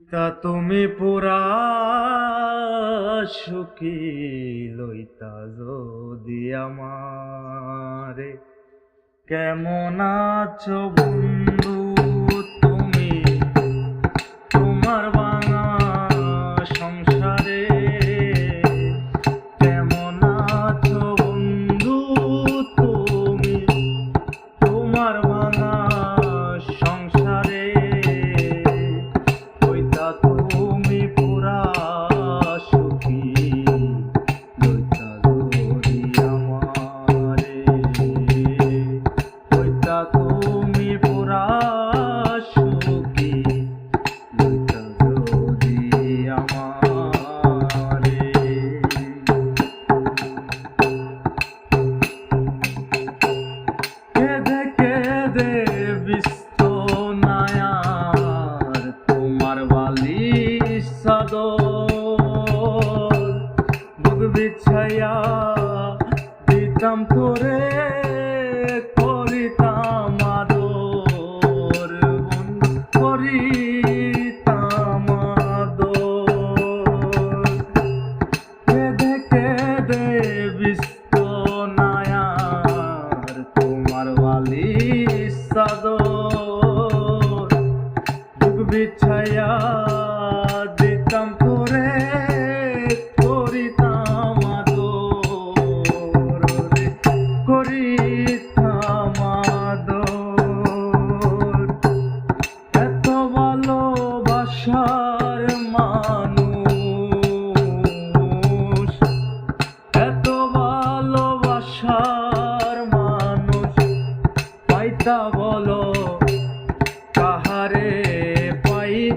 তা তুমি পুরা সুখী লইতা যদি আমারে। কেমন আছো বন্ধু তুমি? তোমার বাংলা সংসারে কেমন আছো বন্ধু তুমি? তোমার শ্রীরামপুরে করিতাম আদর করিতাম আদর। কেঁদে কেঁদে বিশ্ব নায়ার তোমার বালি সাদর বিছায়া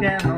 again.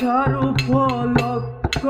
ঝাড়ু ফলক্ষ